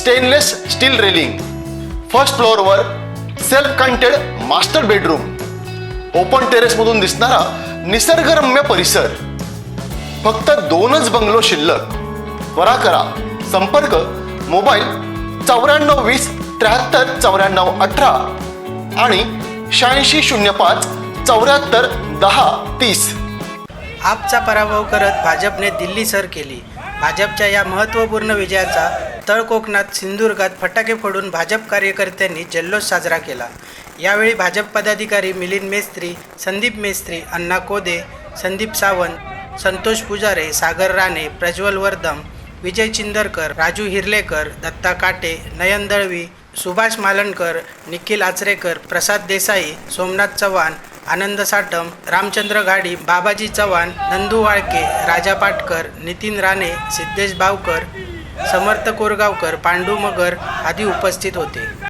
Stainless steel railing first फ्लोअरवर self contained master bedroom open टेरेसमधून दिसणारा निसर्गरम्य परिसर. फक्त दोनच बंगलो शिल्लक. त्वरा करा. संपर्क मोबाईल चौऱ्याण्णव वीस त्र्याहत्तर चौऱ्याण्णव अठरा आणि शहाऐंशी शून्य पाच चौऱ्याहत्तर दहा तीस. आपचा पराभव करत भाजपने दिल्ली सर केली. भाजपच्या या महत्त्वपूर्ण विजयाचा तळ कोकणात सिंधुदुर्गात फटाके फोडून भाजप कार्यकर्त्यांनी जल्लोष साजरा केला. यावेळी भाजप पदाधिकारी मिलिंद मेस्त्री संदीप मेस्त्री अण्णा कोदे संदीप सावंत संतोष पुजारे सागर राणे प्रज्वल वर्धम विजय चिंदरकर राजू हिरलेकर दत्ता काटे नयन दळवी सुभाष मालणकर निखिल आचरेकर प्रसाद देसाई सोमनाथ चव्हाण आनंद साटम रामचंद्र घाडी बाबाजी चव्हाण नंदू वाळके राजा पाटकर नितीन राणे सिद्धेश बावकर समर्थ कोरगावकर पांडू मगर आदी उपस्थित होते.